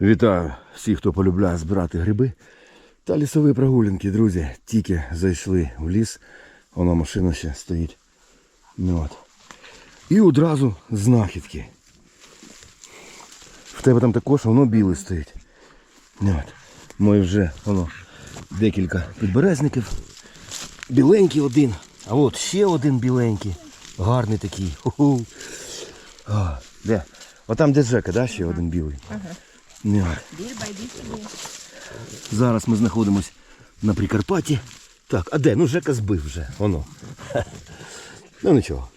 Вітаю всіх, хто полюбляє збирати гриби та лісові прогулянки, друзі. Тільки зайшли в ліс, воно машина ще стоїть. Ну, от. І одразу знахідки. В тебе там також воно біле стоїть. Ну, от. Ми вже воно декілька підберезників. Біленький один, а от ще один біленький. Гарний такий. А, де? Отам де Жека, да, ще один білий. Ага. Зараз ми знаходимось на Прикарпатті. Так, а де? Ну Жека збив вже. Воно. Ну нічого.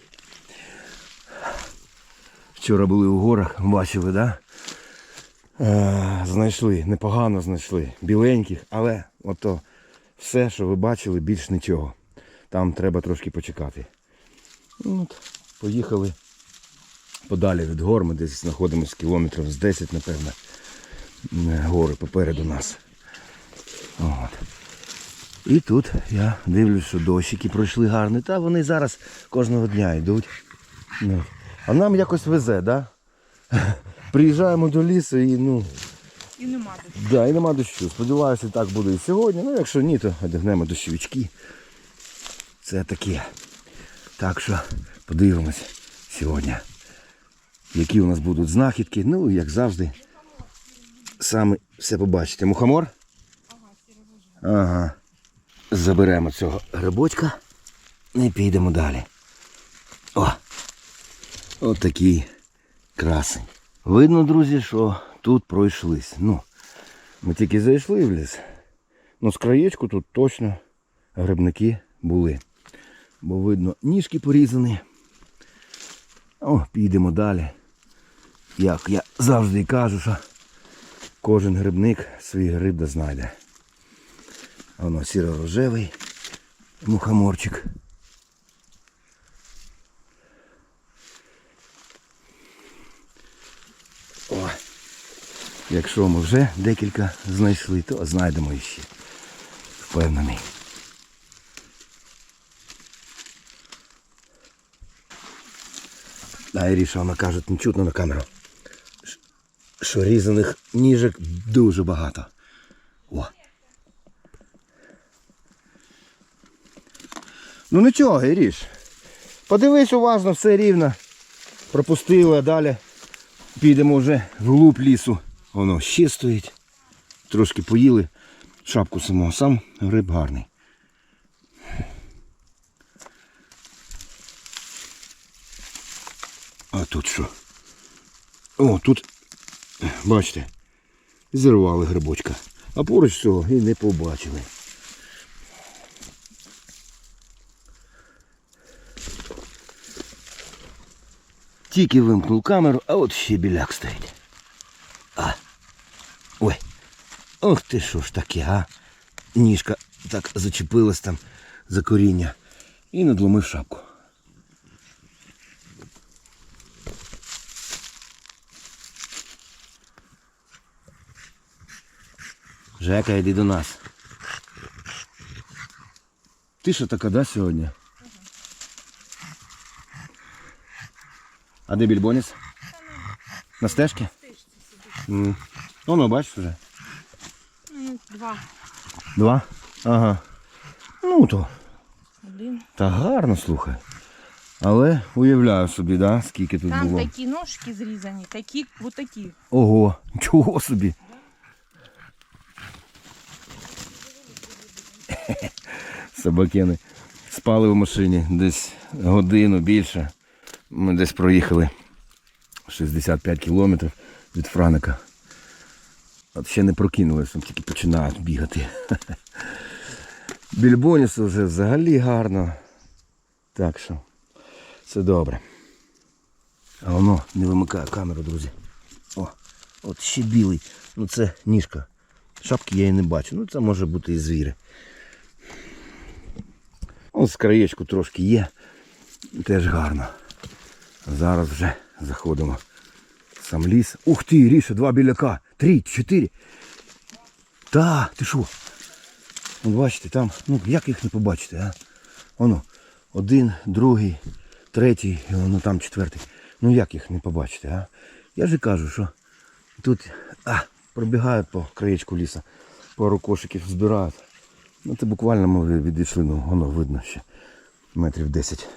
Вчора були у горах, бачили, да? Е, знайшли, непогано знайшли. Біленьких, але ото все, що ви бачили, більш нічого. Там треба трошки почекати. От, поїхали подалі від гор. Ми десь знаходимося кілометрів з 10, напевно. Е, Гори попереду нас. От. І тут я дивлюсь, що дощики пройшли гарні. Та вони зараз кожного дня йдуть. Ну. А нам якось везе, да? Приїжджаємо до лісу і ну, І нема тут. да, і нема дощу. Сподіваюся, так буде і сьогодні. Ну, якщо ні, то одягнемо дощовички. Це таке. Так що подивимось сьогодні, які у нас будуть знахідки. Ну, як завжди, саме все побачите. Мухомор? Ага. Заберемо цього грибочка і підемо далі. О! От такий красень. Видно, друзі, що тут пройшлись. Ну, ми тільки зайшли в ліс. Ну, з краєчку тут точно грибники були. Бо видно, ніжки порізані. О, підемо далі. Як я завжди кажу, що кожен грибник свій гриб да знайде. Воно сіро-рожевий мухоморчик. О, якщо ми вже декілька знайшли, то знайдемо іще. Впевнений. А Іріша, вона каже, не чутно на камеру. Що різаних ніжок дуже багато. О. Ну нічого, Іріш. Подивись уважно, все рівно. Пропустили, а далі підемо вже вглуб лісу. Воно ще стоїть. Трошки поїли. Шапку самого. Сам гриб гарний. А тут що? О, тут, бачите, зірвали грибочка. А поруч цього і не побачили. Тільки вимкнув камеру, а от ще біляк стоїть. А. Ой. Ох ти що ж таке, а? Ніжка так зачепилась там за коріння і надломив шапку. Жека, йди до нас. Ти що така, да, сьогодні? А де більбоніс? На стежці? Ну, ну, бачиш вже. Два. Два? Ага. Ну то. Один. Та гарно, слухай. Але уявляю собі, да, скільки тут Там було. такі ножки зрізані, такі, вот такі. Ого, чого собі. Собакени спали в машині десь годину більше. Ми десь проїхали 65 кілометрів від Франика. От ще не прокинулися, тільки починають бігати. Більбонісу вже взагалі гарно. Так що, все добре. А воно не вимикає камеру, друзі. О, от ще білий. Ну це ніжка. Шапки я і не бачу. Ну це може бути і звіри. Ось з краєчку трошки є. Теж гарно. Зараз вже заходимо сам ліс. Ух ти, Ріша, два біляка. Три, чотири. Та, ти що? Бачите, там, ну як їх не побачити, а? Воно, один, другий, третій, і воно там четвертий. Ну як їх не побачити, а? Я же кажу, що тут. А, пробігають по краєчку ліса, пару кошиків збирають. Ну це буквально ми відійшли, ну воно видно ще метрів 10.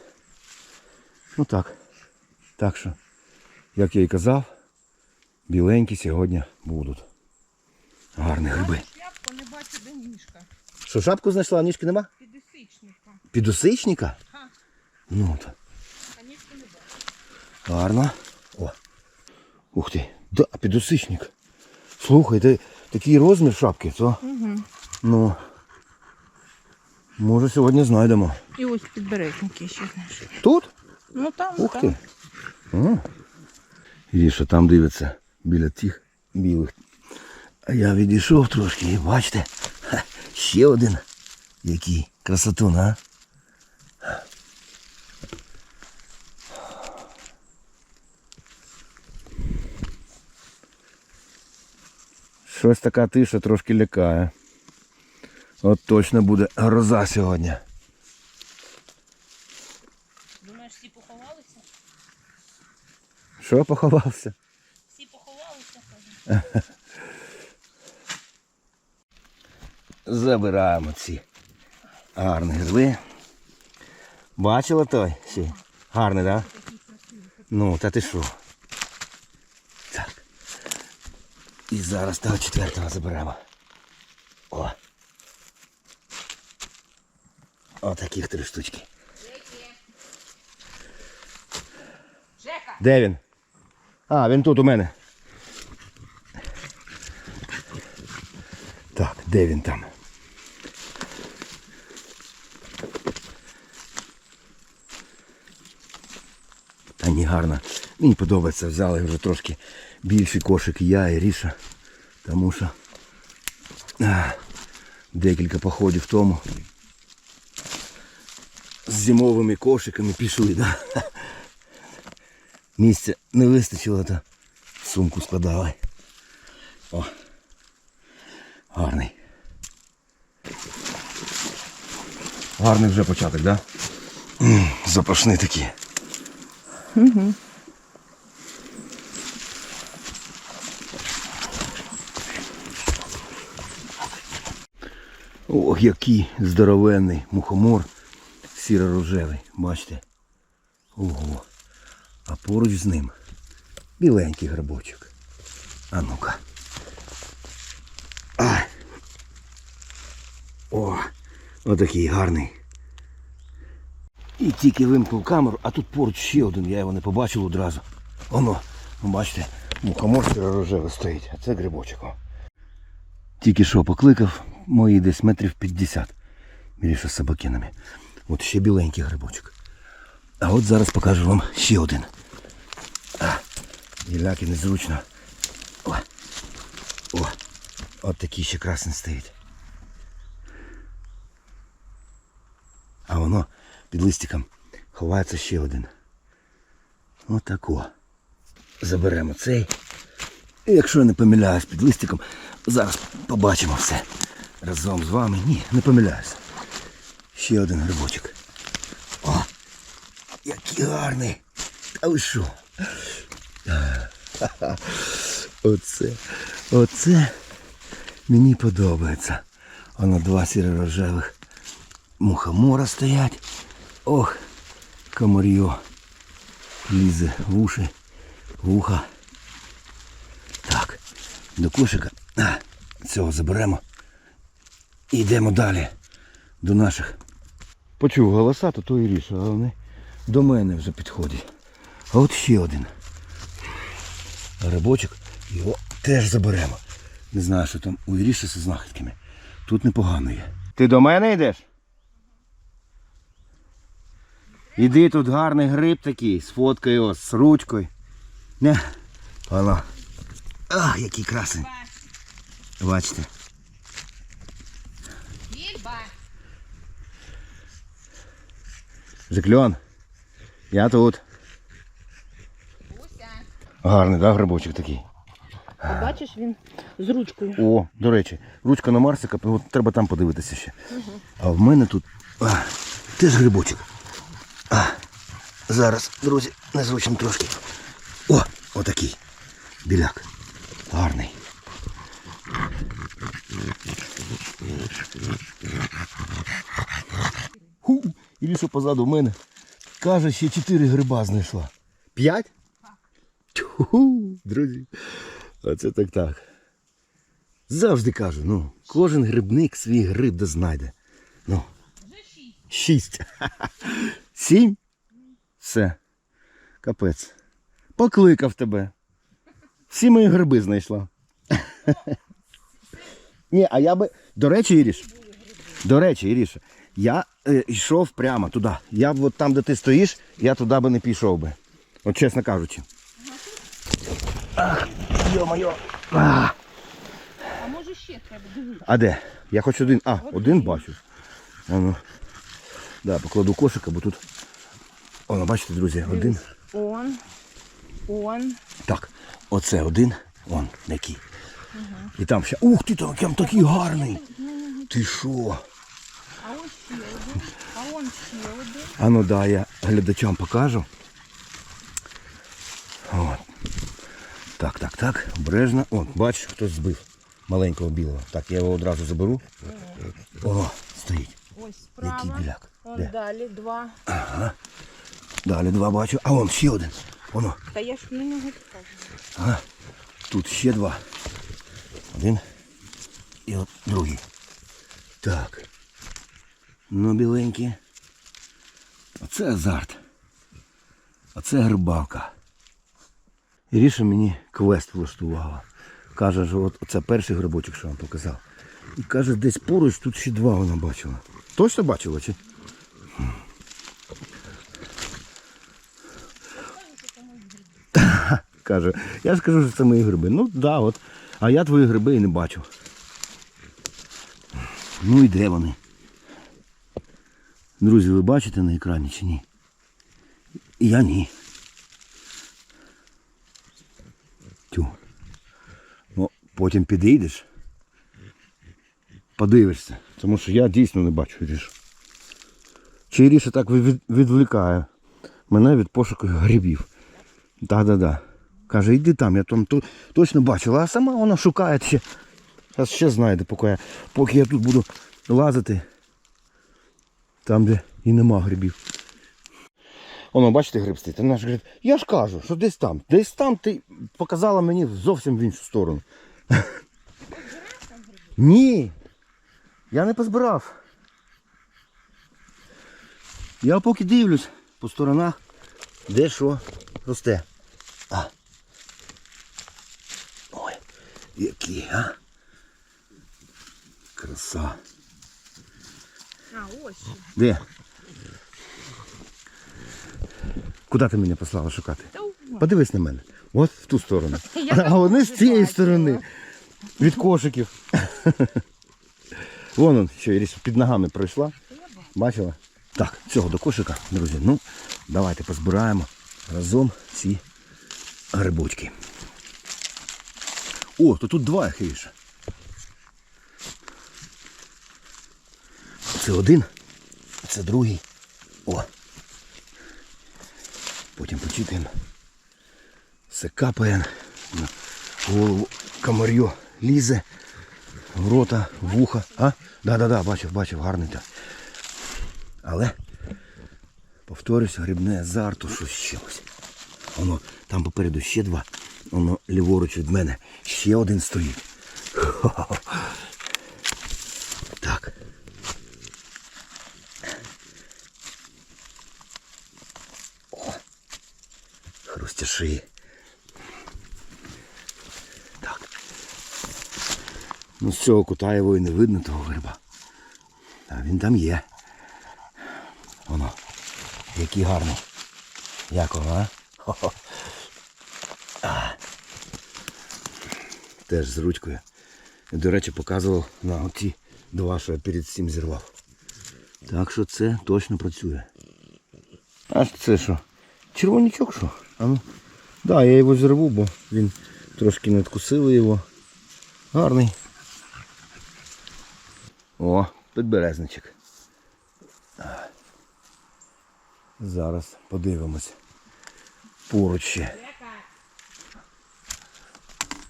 Ну так. Так що, як я і казав, біленькі сьогодні будуть. Гарні гриби. Шляпку не бачу, де ніжка. Що, шапку знайшла, а ніжки нема? Підосичника. Підусичника? Ага. Ну то. А ніжки не бачу. Гарно. О. Ух ти. Да, підусичник. Слухай, ти такий розмір шапки, то? Угу. Ну. Може сьогодні знайдемо. І ось підбережники ще знаєш. Тут? Ну там, Ух там. ти. О. Там дивиться біля тих білих. А я відійшов трошки і бачите, ха, ще один. Який красотун, а? Щось така тиша трошки лякає. От точно буде гроза сьогодні. Думаєш, всі поховалися? Що поховався? Всі поховалися, кажу. Забираємо ці гарні гриби. Бачила той? Ще? Гарний, так? Да? Ну, та ти що? Так. І зараз того четвертого заберемо. О. О, таких три штучки. Жека! Де він? А, він тут у мене. Так, де він там? Та ні, гарно. Мені подобається, взяли вже трошки більший кошик я і Ріша. Тому що а, декілька походів тому зимовими кошиками пішли, да? Місця не вистачило, то сумку складали. О. Гарний. Гарний вже початок, да? М, Запашний такий. Угу. Ох, який здоровенний мухомор сіро-рожевий, бачите? Ого. А поруч з ним біленький грибочок. А ну-ка. А. О, отакий гарний. І тільки вимкнув камеру, а тут поруч ще один, я його не побачив одразу. Воно, ви бачите, мухомор сіро-рожевий стоїть, а це грибочок. Тільки що покликав, мої десь метрів 50. Більше з собакинами. От ще біленький грибочок. А от зараз покажу вам ще один. А, гіляки незручно. О, о, от такий ще красний стоїть. А воно під листиком ховається ще один. Отако. Заберемо цей. І якщо я не помиляюсь під листиком, зараз побачимо все. Разом з вами. Ні, не помиляюсь. Ще один грибочок. О! Який гарний! Та ви що? Оце. Оце мені подобається. Воно два сіро-рожевих мухомора стоять. Ох, комар'йо лізе в уші, в уха. Так, до кошика цього заберемо. І йдемо далі до наших. Почув голоса, то то і ріша, а вони до мене вже підходять. А от ще один. Грибочок, його теж заберемо. Не знаю, що там у Іріші зі знахідками. Тут непогано є. Ти до мене йдеш? Іди тут гарний гриб такий, з фоткою, з ручкою. Не. Ах, який красень. Бачите. Жикльон. Я тут. Буся! Гарний, да, грибочок такий. Ти бачиш, він з ручкою. О, до речі, ручка на Марсика, от треба там подивитися ще. А в мене тут а, теж грибочок. А, зараз, друзі, незручно трошки. О, отакий. Біляк. Гарний. Ху, Іріша позаду мене. Каже, ще чотири гриба знайшла. П'ять? Тьху, друзі. Оце так так. Завжди кажу, ну, кожен грибник свій гриб де знайде. Ну. Шість. Сім? Все. Капець. Покликав тебе. Всі мої гриби знайшла. Ні, а я би. До речі, Іріш. До речі, Іріша, я е, йшов прямо туди. Я б от там, де ти стоїш, я туди би не пішов би. От чесно кажучи. Ах, йо-моє. А, А може ще треба дивитися. а де? Я хоч один. А, один бачу. Воно. Да, покладу кошика, бо тут. Воно, бачите, друзі, один. Он. Он. Так, оце один, он який. І там ще. Ух ти, там, там такий гарний. Ти що? А ось ще один. А он ще один. А ну да, я глядачам покажу. От. Так, так, так, обережно. О, бачиш, хтось збив маленького білого. Так, я його одразу заберу. О, стоїть. Ось справа. Який біляк? Он Де? далі два. Далі два бачу. А вон ще один. Воно. Та я ж на нього покажу. Ага. Тут ще два. Один. І от другий. Так. Ну, біленькі. Оце азарт. Оце грибалка. Іріша мені квест влаштувала. Каже, що от це перший грибочок, що вам показав. І каже, десь поруч тут ще два вона бачила. Точно бачила чи? Каже, я ж кажу, що це мої гриби. Ну да, от. А я твої гриби і не бачу. Ну і де вони? Друзі, ви бачите на екрані чи ні? Я ні. Тю. Ну, потім підійдеш. Подивишся. Тому що я дійсно не бачу Ірішу. Чи Іріша так від- відволікає мене від пошуку грибів. Да-да-да. Каже, йди там, я там то, точно бачила, а сама вона шукає ще. Зараз ще знайде, поки я, поки я тут буду лазити. Там, де і нема грибів. Воно, бачите, гриб стоїть. Ж говорить, я ж кажу, що десь там. Десь там ти показала мені зовсім в іншу сторону. Ні. Я не позбирав. Я поки дивлюсь по сторонах, де що росте. А. Ой, які, а? Краса. А, ось. Де? Куди ти мене послала шукати? Подивись на мене. От в ту сторону. А вони з цієї сторони. Від кошиків. Вон он, що Іріс під ногами пройшла. Бачила? Так, цього до кошика, друзі. Ну, давайте позбираємо разом ці грибочки. О, то тут два їх Це один, це другий. О. Потім почіпаємо. Все капає на голову комар'ю лізе, в рота, вуха. А? Да-да-да, бачив, бачив, гарний так. Але, повторюсь, грибне азарту, щось. Воно там попереду ще два. Воно ліворуч від мене. Ще один стоїть. Хо-хо-хо. Так. Хрустяши. Так. Ну з цього кута його і не видно того гриба. А він там є. Воно. Який гарний. Як воно, а? А. Теж з ручкою. До речі, показував на оті два, що я перед цим зірвав. Так що це точно працює. А це що? Червонячок що? А ну. Да, я його зірву, бо він трошки надкусили його. Гарний. О, підберезничок. Зараз подивимось. Поруч ще.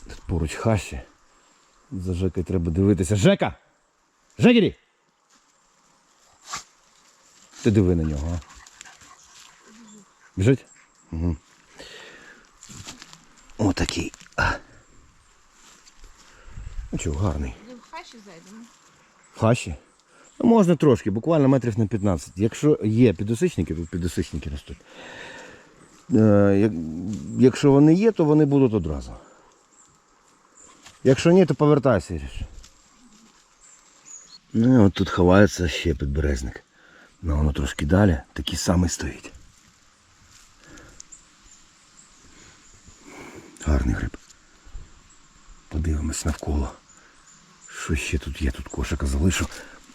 Тут поруч хащі. За Жекою треба дивитися. Жека! Жегері! Ти диви на нього, а? Біжить? Угу. Отакий. Ну чого, гарний. В хащі зайдемо. В хащі? Ну, можна трошки, буквально метрів на 15. Якщо є підосичники, тут підосичники ростуть. Е, якщо вони є, то вони будуть одразу. Якщо ні, то повертайся, Іриш. Ну і от тут ховається ще підберезник. Ну воно трошки далі, такий самий стоїть. Гарний гриб. Подивимось навколо. Що ще тут є? Тут кошика залишу.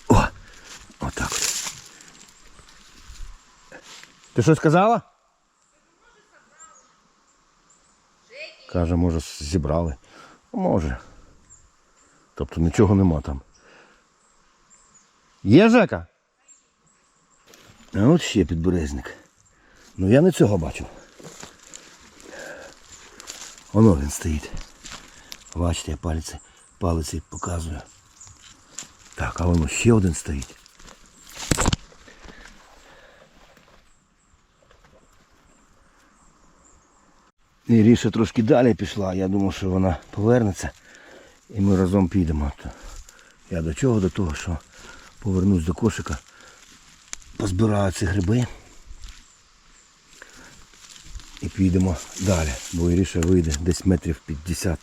О! Отак от. Ти щось сказала? Каже, може, зібрали. Може. Тобто нічого нема там. Є Жека? А от ще підберезник. Ну я не цього бачив. Воно він стоїть. Бачите, я пальці, палиці показую. Так, а воно ще один стоїть. І Ріша трошки далі пішла, я думав, що вона повернеться і ми разом підемо. Я до чого? До того, що повернусь до кошика, позбираю ці гриби і підемо далі, бо Іріша вийде десь метрів 50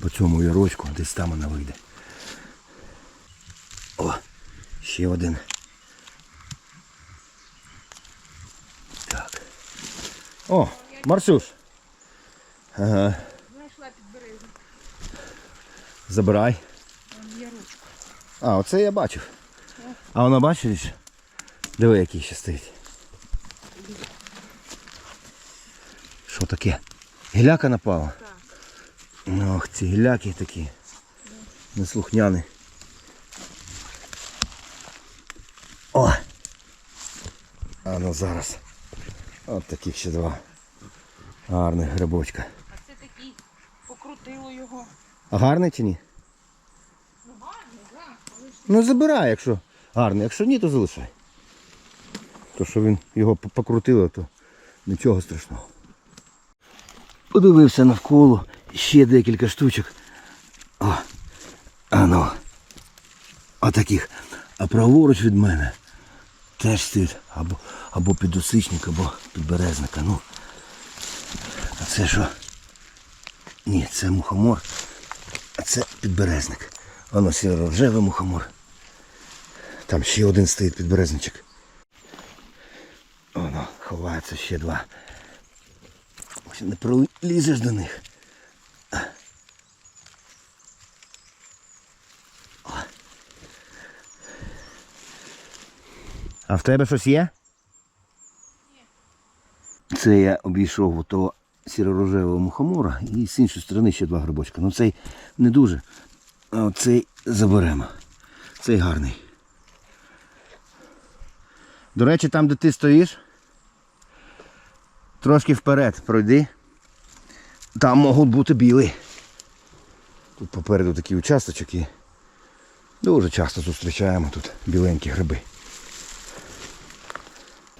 по цьому ярочку, десь там вона вийде. О, ще один. Так. О, Марсюш. Ага. Знайшла підберезник. Забирай. Там є ручка. А, оце я бачив. А воно бачиш? Диви, який ще стоїть. Що таке? Гіляка напала? Так. Ох, ці гіляки такі. Неслухняні. О! А ну зараз. От таких ще два. Гарних грибочка. А це такий покрутило його. А гарний чи ні? Ну гарно, так. Ж Ну забирай, якщо гарний. Якщо ні, то залишай. То що він його покрутило, то нічого страшного. Подивився навколо, ще декілька штучок. О, а ну. Отаких. А праворуч від мене теж стоїть або, або підосичник, або підберезника. Ну. А це що? Ні, це мухомор. А це підберезник. Воно сіро-рожевий мухомор. Там ще один стоїть підберезничок. Воно, ховається ще два. Ось не пролізеш до них. А в тебе щось є? Це я обійшов у того сіро-рожевого мухомора і з іншої сторони ще два грибочка. Ну цей не дуже. А оцей заберемо. Цей гарний. До речі, там, де ти стоїш, трошки вперед пройди. Там можуть бути білі. Тут попереду такий участочок і дуже часто зустрічаємо тут біленькі гриби.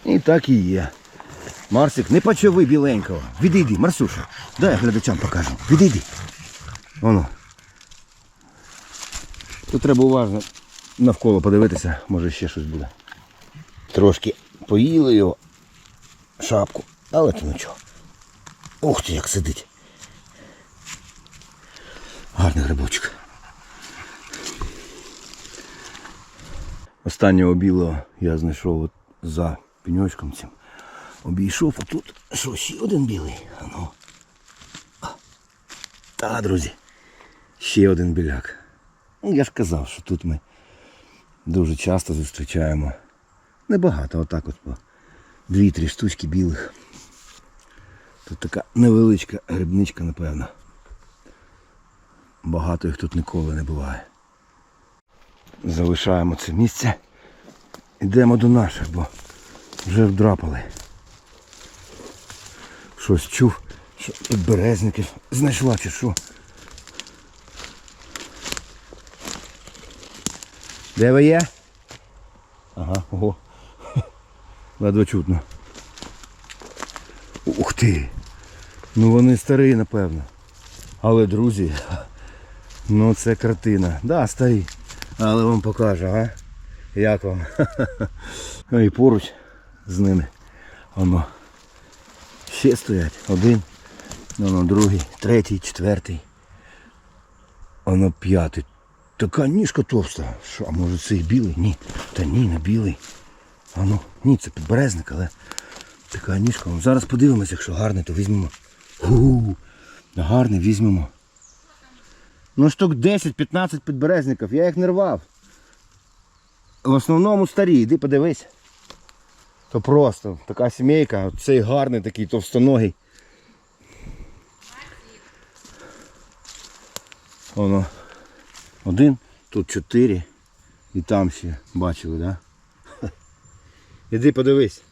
І так і є. Марсик, не почови біленького. Відійди, Марсуша. Дай глядачам покажу. Відійди. Воно. Тут треба уважно навколо подивитися, може ще щось буде. Трошки поїли його шапку, але то нічого. Ух ти, як сидить. Гарний грибочок. Останнього білого я знайшов от за пеньочком цим. Обійшов, а тут що, ще один білий. А ну. А. Та, друзі, ще один біляк. Ну, я ж казав, що тут ми дуже часто зустрічаємо. Небагато, отак от по дві-три штучки білих. Тут така невеличка грибничка, напевно. Багато їх тут ніколи не буває. Залишаємо це місце. Йдемо до наших, бо вже вдрапали. Щось чув, що підберезників знайшла чи що. Де ви є? Ага, ого. Ледве чутно. Ух ти! Ну вони старі, напевно. Але, друзі, ну це картина. Да, старі. Але вам покажу, ага. Як вам? Ну і поруч з ними. Воно. Ще стоять. Один. Воно другий, третій, четвертий. Воно п'ятий. Така ніжка товста. Що, а може це і білий? Ні. Та ні, не білий. А ну, ні, це підберезник, але така ніжка. Зараз подивимося, якщо гарний, то візьмемо. Гу, гарний візьмемо. Ну штук 10-15 підберезників, я їх не рвав. В основному старі, іди подивись. То просто така сімейка, цей гарний такий товстоногий. Воно. Один, тут чотири. І там ще бачили, так? Да? Іди подивись.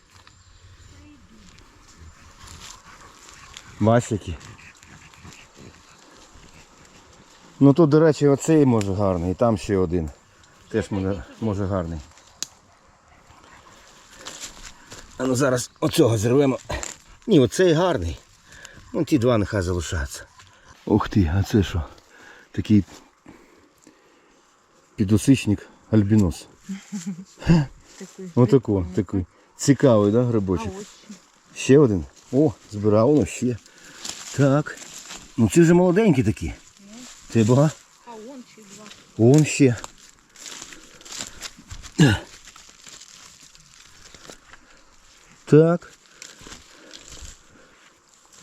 Бачиш. Ну тут, до речі, оцей може гарний, і там ще один. Теж може, може гарний. А ну зараз оцього зірвемо. Ні, оцей гарний. Ну ті два нехай залишаються. Ух ти, а це що? Такий підосичник альбінос. Отако, такий. Цікавий, да, грибочок? Ще один. О, збирав воно ще. Так. Ну ці вже молоденькі такі. Це бага. А он ще два. Вон ще. Так.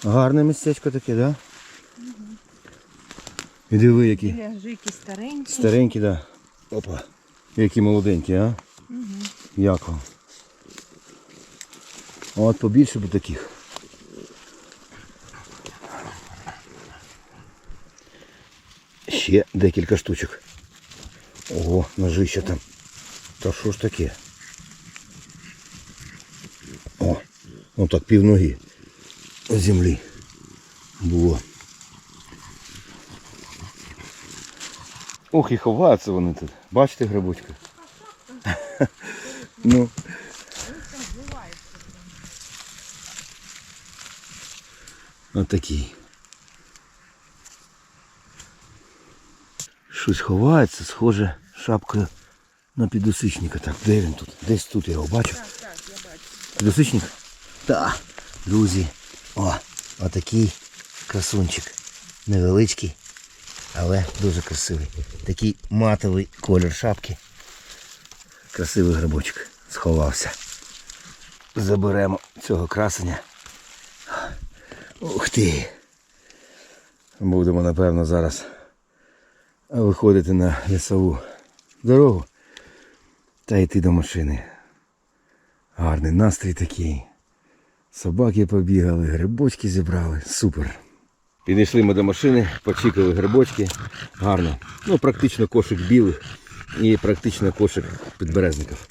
Гарне містечко таке, да? І диви, які. Біля жики старенькі. Старенькі, да. Опа. Які молоденькі, а? Як вам? От побільше б таких. Ще декілька штучок. Ого, ножище там. Та що ж таке? О, ну так пів ноги землі було. Ох, і ховаються вони тут. Бачите грибочка? ну. Отакий. Щось ховається, схоже шапкою на підосичника. Так, де він тут? Десь тут я його бачу. Так, так, я бачу. Підосичник? Так, друзі. О, отакий красунчик. Невеличкий, але дуже красивий. Такий матовий колір шапки. Красивий грибочок. Сховався. Заберемо цього красення. Ух ти. Будемо, напевно, зараз виходити на лісову дорогу та йти до машини. Гарний настрій такий. Собаки побігали, грибочки зібрали. Супер. Підійшли ми до машини, почікали грибочки. Гарно. Ну, практично кошик білих і практично кошик підберезників.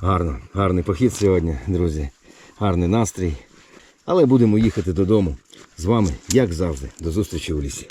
Гарно, гарний похід сьогодні, друзі. Гарний настрій. Але будемо їхати додому. З вами, як завжди, до зустрічі у лісі.